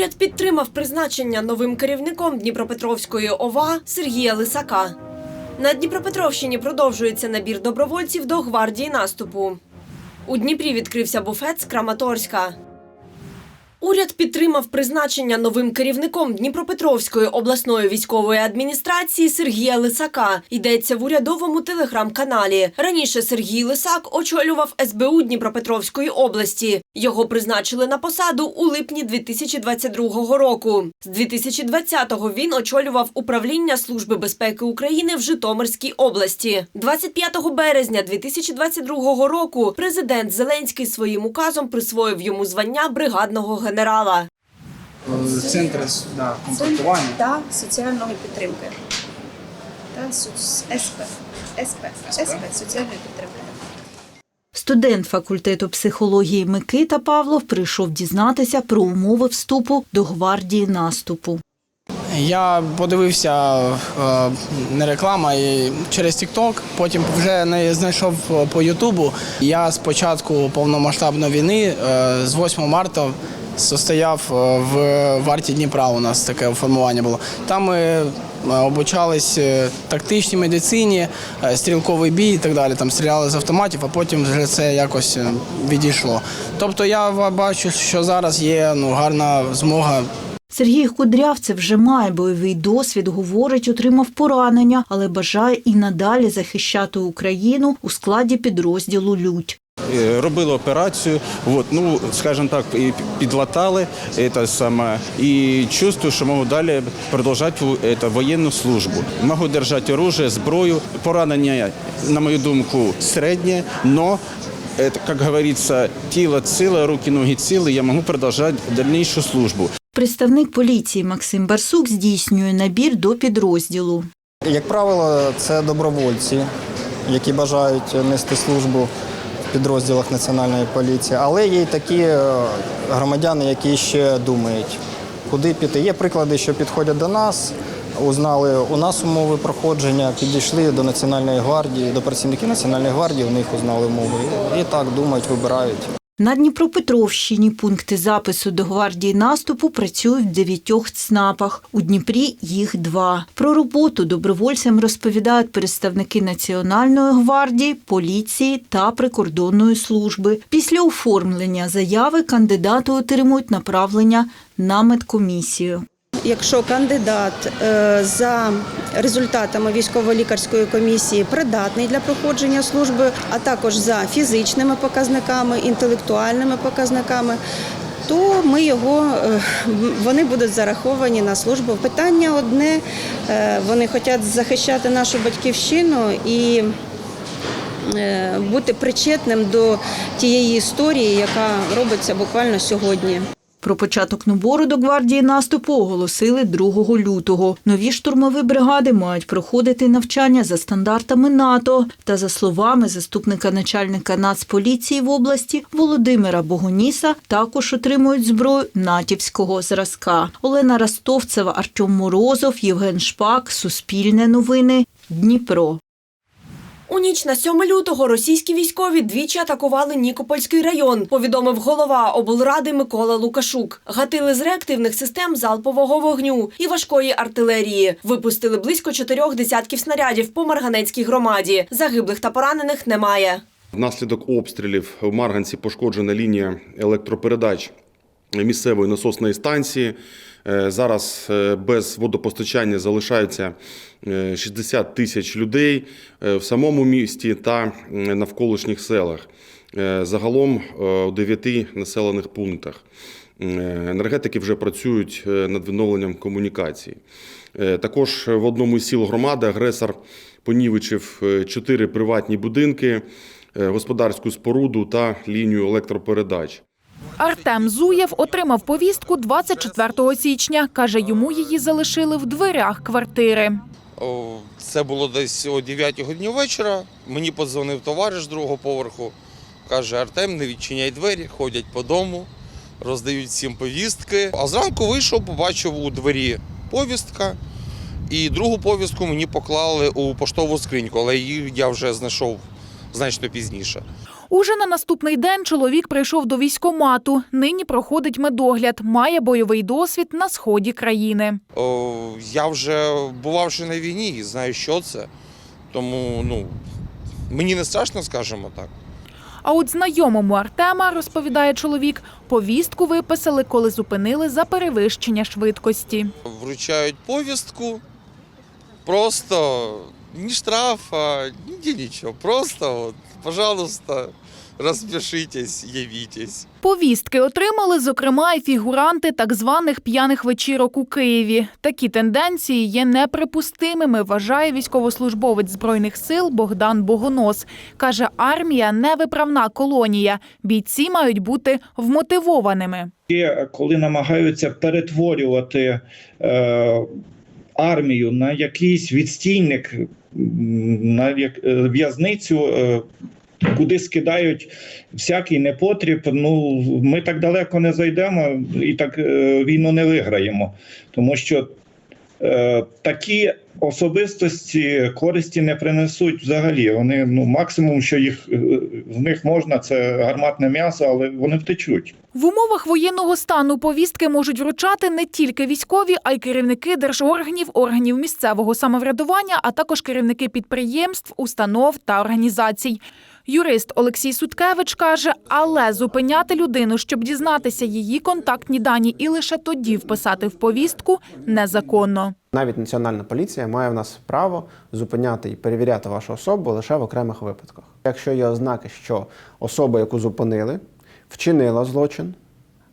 Уряд підтримав призначення новим керівником Дніпропетровської ОВА Сергія Лисака. На Дніпропетровщині продовжується набір добровольців до гвардії наступу. У Дніпрі відкрився буфет з Краматорська. Уряд підтримав призначення новим керівником Дніпропетровської обласної військової адміністрації Сергія Лисака. Йдеться в урядовому телеграм-каналі. Раніше Сергій Лисак очолював СБУ Дніпропетровської області. Його призначили на посаду у липні 2022 року. З 2020-го він очолював управління Служби безпеки України в Житомирській області. 25 березня 2022 року президент Зеленський своїм указом присвоїв йому звання бригадного генерала. Центр да, комплектування. та соціальної підтримки. Та СП. СП. СП. Соціальної підтримки. Студент факультету психології Микита Павлов прийшов дізнатися про умови вступу до гвардії наступу. Я подивився е, не реклама і через TikTok, потім вже не знайшов по Ютубу. Я з початку повномасштабної війни е, з 8 марта состояв е, в варті Дніпра. У нас таке формування було. Там ми е, обучались е, тактичній медицині, стрілковий бій і так далі. Там стріляли з автоматів, а потім вже це якось відійшло. Тобто я бачу, що зараз є ну, гарна змога Сергій Кудрявцев вже має бойовий досвід, говорить, отримав поранення, але бажає і надалі захищати Україну у складі підрозділу Людь. Е, Робили операцію, от, ну, скажімо так, і підлатали це саме, і чувствую, що можу далі продовжувати ву- це, воєнну службу. Можу держати оружие, зброю. Поранення, на мою думку, середнє, но это, как говорится, тіло ціле, руки, ноги цілі, я можу продовжувати дальнішу службу. Представник поліції Максим Барсук здійснює набір до підрозділу. Як правило, це добровольці, які бажають нести службу підрозділах Національної поліції, але є й такі е, громадяни, які ще думають, куди піти. Є приклади, що підходять до нас, узнали у нас умови проходження, підійшли до Національної гвардії, до працівників Національної гвардії, у них узнали умови. І так думають, вибирають. На Дніпропетровщині пункти запису до гвардії наступу працюють в дев'ятьох ЦНАПах. У Дніпрі їх два. Про роботу добровольцям розповідають представники Національної гвардії, поліції та прикордонної служби. Після оформлення заяви кандидати отримують направлення на медкомісію. Якщо кандидат е, за результатами військово-лікарської комісії придатний для проходження служби, а також за фізичними показниками, інтелектуальними показниками, то ми його е, вони будуть зараховані на службу. Питання одне: е, вони хочуть захищати нашу батьківщину і бути причетним до тієї історії, яка робиться буквально сьогодні. Про початок набору до гвардії наступу оголосили 2 лютого. Нові штурмові бригади мають проходити навчання за стандартами НАТО. Та за словами заступника начальника Нацполіції в області Володимира Богоніса, також отримують зброю натівського зразка. Олена Ростовцева, Артем Морозов, Євген Шпак, Суспільне новини, Дніпро. Ніч на 7 лютого російські військові двічі атакували Нікопольський район, повідомив голова облради Микола Лукашук. Гатили з реактивних систем залпового вогню і важкої артилерії. Випустили близько чотирьох десятків снарядів по Марганецькій громаді. Загиблих та поранених немає. Внаслідок обстрілів в Марганці пошкоджена лінія електропередач місцевої насосної станції. Е, Зараз е, без водопостачання залишаються е, 60 тисяч людей е, в самому місті та навколишніх селах. Е, Загалом е, у 9 населених пунктах. Е, Енергетики вже працюють е, над відновленням комунікації. Е, Також в одному із сіл громади агресор понівечив е, чотири приватні будинки, е, господарську споруду та лінію електропередач. Артем Зуєв отримав повістку 24 січня. Каже, йому її залишили в дверях квартири. Це було десь о 9 годині вечора. Мені подзвонив товариш другого поверху. Каже, Артем, не відчиняй двері, ходять по дому, роздають всім повістки. А зранку вийшов, побачив у двері повістка. І другу повістку мені поклали у поштову скриньку, але її я вже знайшов значно пізніше. Уже на наступний день чоловік прийшов до військомату. Нині проходить медогляд, має бойовий досвід на сході країни. О, я вже бувавши на війні і знаю, що це. Тому ну, мені не страшно, скажімо так. А от знайомому Артема, розповідає чоловік, повістку виписали, коли зупинили за перевищення швидкості. Вручають повістку, просто ні штрафа, ні нічого. Просто, от, пожалуйста, розпишитесь, явітесь. Повістки отримали, зокрема, і фігуранти так званих п'яних вечірок у Києві. Такі тенденції є неприпустимими, вважає військовослужбовець збройних сил Богдан Богонос. каже, армія невиправна колонія. Бійці мають бути вмотивованими. Коли намагаються перетворювати е, армію на якийсь відстійник, на як, е, в'язницю, е, куди скидають всякий непотріб. Ну ми так далеко не зайдемо і так е, війну не виграємо, тому що е, такі особистості користі не принесуть взагалі. Вони ну максимум, що їх е, з них можна, це гарматне м'ясо, але вони втечуть. В умовах воєнного стану повістки можуть вручати не тільки військові, а й керівники держорганів, органів місцевого самоврядування, а також керівники підприємств, установ та організацій. Юрист Олексій Суткевич каже, але зупиняти людину, щоб дізнатися її контактні дані і лише тоді вписати в повістку незаконно. Навіть національна поліція має в нас право зупиняти і перевіряти вашу особу лише в окремих випадках. Якщо є ознаки, що особа, яку зупинили, вчинила злочин,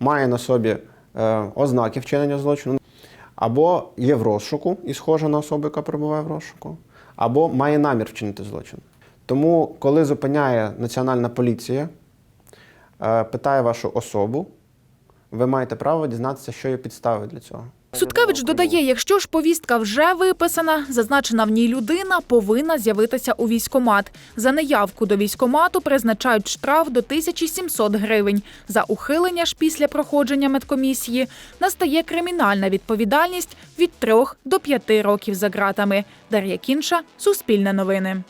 має на собі е, ознаки вчинення злочину, або є в розшуку і схожа на особу, яка перебуває в розшуку, або має намір вчинити злочин. Тому, коли зупиняє національна поліція, е, питає вашу особу, ви маєте право дізнатися, що є підстави для цього. Суткевич додає, якщо ж повістка вже виписана, зазначена в ній людина повинна з'явитися у військомат. За неявку до військомату призначають штраф до 1700 гривень. За ухилення ж після проходження медкомісії настає кримінальна відповідальність від 3 до 5 років за ґратами. Дар'я Кінша, Суспільне новини.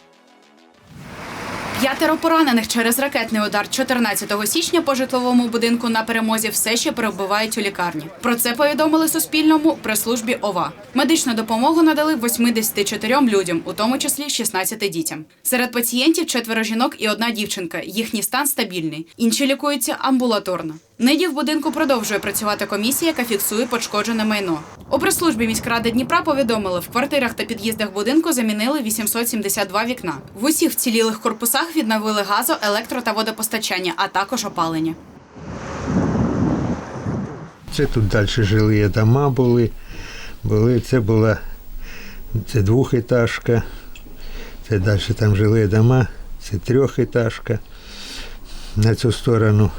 П'ятеро поранених через ракетний удар 14 січня по житловому будинку на перемозі все ще перебувають у лікарні. Про це повідомили Суспільному при службі ОВА. Медичну допомогу надали 84 людям, у тому числі 16 дітям. Серед пацієнтів четверо жінок і одна дівчинка. Їхній стан стабільний. Інші лікуються амбулаторно. Нині в будинку продовжує працювати комісія, яка фіксує пошкоджене майно. У прес-службі міськради Дніпра повідомили, в квартирах та під'їздах будинку замінили 872 вікна. В усіх вцілілих корпусах відновили газо, електро та водопостачання, а також опалення. Це тут далі жилі дома були. були. Це була це двохетажка, це далі там жилі дома, це трьохетажка. На цю сторону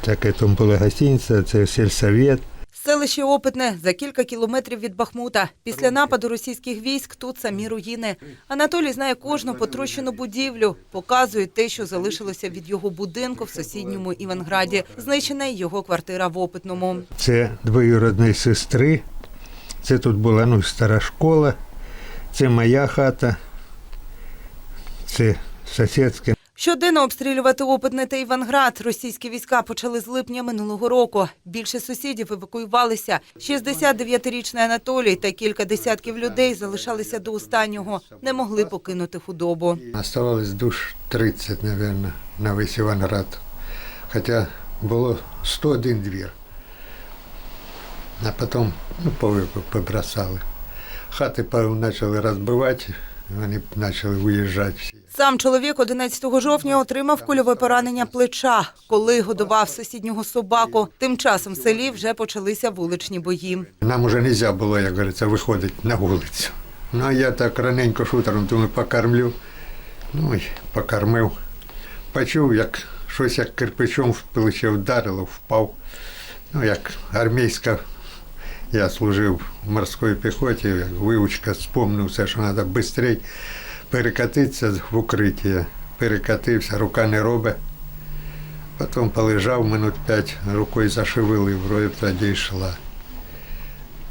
таке гостиниця, це сільсовет. Селище Опитне за кілька кілометрів від Бахмута. Після нападу російських військ тут самі руїни. Анатолій знає кожну потрощену будівлю, показує те, що залишилося від його будинку в сусідньому Іванграді. Знищена й його квартира в Опитному. Це двоюродної сестри. Це тут була ну, стара школа, це моя хата, це сусідська. Щоденно обстрілювати Опитне та Іванград. Російські війська почали з липня минулого року. Більше сусідів евакуювалися. 69-річний Анатолій та кілька десятків людей залишалися до останнього. Не могли покинути худобу. Оставалось душ 30, мабуть, на весь Іванград. Хоча було 101 двір. А потім ну, побросали. Хати почали розбивати, вони почали виїжджати всі. Сам чоловік 11 жовтня отримав кульове поранення плеча, коли годував сусіднього собаку. Тим часом в селі вже почалися вуличні бої. Нам вже не можна було, як говориться, виходити на вулицю. Ну, а я так раненько шутером думаю, покормлю. Ну, і покормив. Почув, як щось як кирпичом в плече вдарило, впав. Ну, як армійська, я служив в морській піхоті, як вивучка, спомнив все, що треба швидше перекатитися в укриття. Перекатився, рука не робить. Потім полежав минут п'ять, рукою зашивили, вроді тоді йшла.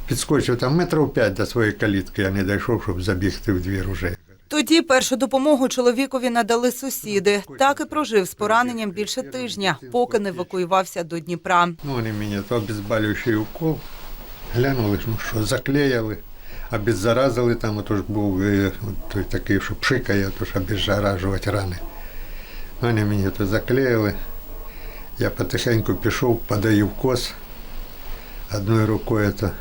Підскочив там метрів п'ять до своєї калітки, я не дійшов, щоб забігти в двір уже. Тоді першу допомогу чоловікові надали сусіди. Так і прожив з пораненням більше тижня, поки не евакуювався до Дніпра. Ну, вони мені то обезболюючий укол. Глянули, ну що, заклеїли, обеззаразили там, ото ж був е, той такий, що пшикає, то ж обеззаражувати рани. Вони мені то заклеїли. Я потихеньку пішов, подаю в кос одною рукою. То.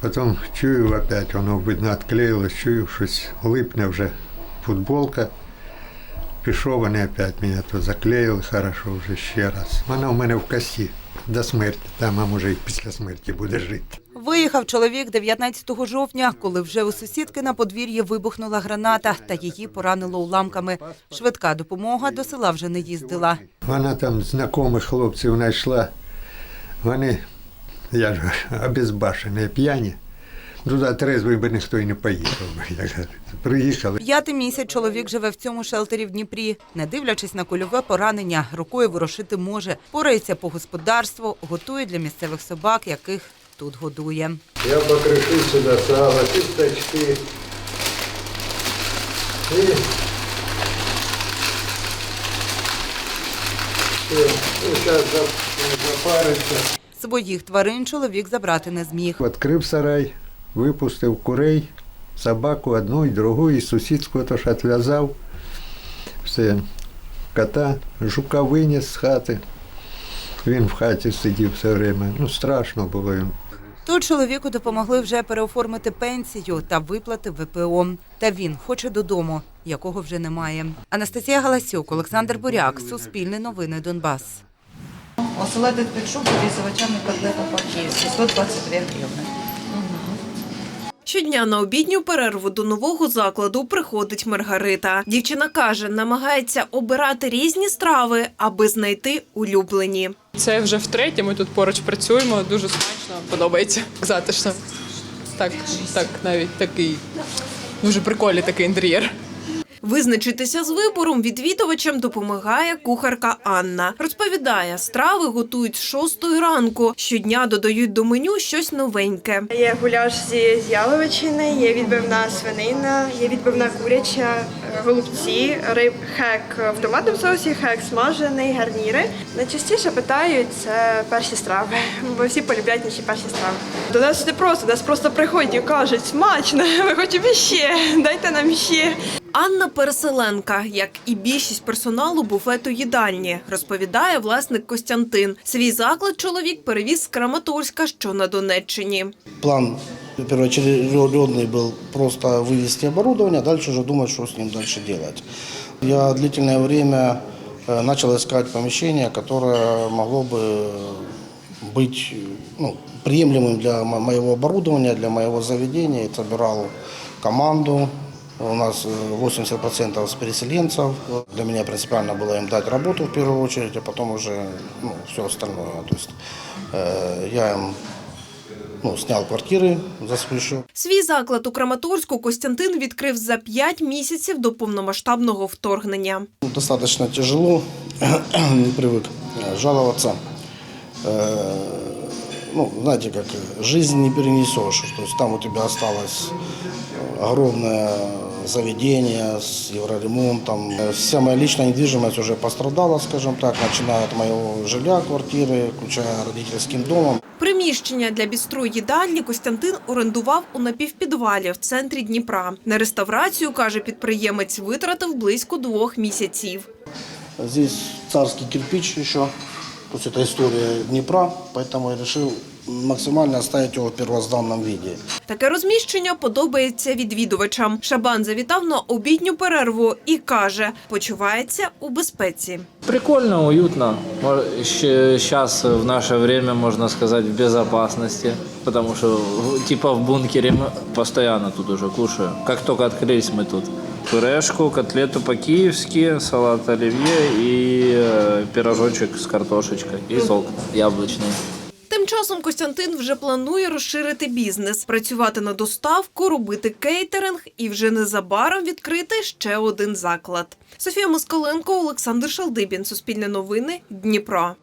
Потім чую опять, воно видно відклеїлось, чую, щось липне вже футболка. Пішов, вони опять мене то заклеїли, хорошо вже ще раз. Вона в мене в кості до смерті, там, а може і після смерті буде жити. Виїхав чоловік 19 жовтня, коли вже у сусідки на подвір'ї вибухнула граната та її поранило уламками. Швидка допомога до села вже не їздила. Вона там знайомих хлопців знайшла. Вони, я ж обезбашені, п'яні. Туди трезвий би ніхто і не поїхав. як. Приїхали. П'ятий місяць чоловік живе в цьому шелтері в Дніпрі. Не дивлячись на кульове поранення, рукою ворушити може. Порається по господарству, готує для місцевих собак, яких тут годує. Я покришив сюди сало, кісточки. І ну, зараз запариться. Своїх тварин чоловік забрати не зміг. Відкрив сарай, випустив курей, собаку одну і другу, і сусідську теж відв'язав. Все, кота, жука виніс з хати. Він в хаті сидів все время. Ну, страшно було їм. Тут чоловіку допомогли вже переоформити пенсію та виплати ВПО. Та він хоче додому, якого вже немає. Анастасія Галасюк, Олександр Буряк, Суспільне новини Донбас. Оселедить під шубу овочами котлета по-київськи, 122 гривни. Щодня на обідню перерву до нового закладу приходить Маргарита. Дівчина каже, намагається обирати різні страви, аби знайти улюблені. Це вже втретє. Ми тут поруч працюємо. Дуже смачно, подобається. Затишно. Так, так, навіть такий дуже прикольний такий інтер'єр. Визначитися з вибором відвідувачам допомагає кухарка Анна. Розповідає, страви готують шостої ранку. Щодня додають до меню щось новеньке. Є гуляш з яловичини, є відбивна свинина, є відбивна куряча, голубці, риб, хек в томатному соусі, хек смажений, гарніри. Найчастіше питають це перші страви, бо всі полюбляють наші перші страви. До нас не просто, до нас просто приходять і кажуть, смачно, ми хочемо ще, дайте нам ще. Анна Переселенка, як і більшість персоналу буфету їдальні, розповідає власник Костянтин. Свій заклад чоловік перевіз з Краматорська, що на Донеччині. План первоочередный был просто вывести оборудование, а дальше уже думать, что с ним дальше делать. Я длительное время э, начал искать помещение, которое могло бы быть ну, приемлемым для мо- моего оборудования, для моего заведения. И собирал команду. У нас э, 80% с переселенцев. Для меня принципиально было им дать работу в первую очередь, а потом уже ну, все остальное. То есть э, я им ну, снял квартиры за свой счет. Свій заклад у Краматорську Костянтин відкрив за п'ять місяців до повномасштабного вторгнення. Ну, Достаточно тяжело, не привык э, жаловаться. Э, Ну, знаете, как э, жизнь не перенесешь. То есть там у тебя осталось э, огромное заведение с евроремонтом. Э, Вся моя личная недвижимость уже пострадала, скажем так, начиная от моего жилья, квартиры, включая родительским домом. Приміщення для бістру їдальні Костянтин орендував у напівпідвалі в центрі Дніпра. На реставрацію, каже підприємець, витратив близько двох місяців. Здесь царский кирпич еще, то есть это история Днепра, поэтому я решил максимально оставить его в первозданном виде. Таке розміщення подобається відвідувачам. Шабан завітав на обідню перерву і каже, почувається у безпеці. Прикольно, уютно. Сейчас в наше время, можно сказать, в безопасности. Потому что в- типа в бункере мы постоянно тут уже кушаем. Как только открылись мы тут. Пюрешку, котлету по-киевски, салат оливье и э, пирожочек с картошечкой. И сок яблочный. Тим часом Костянтин вже планує розширити бізнес, працювати на доставку, робити кейтеринг і вже незабаром відкрити ще один заклад. Софія Москаленко, Олександр Шалдибін, Суспільне новини, Дніпро.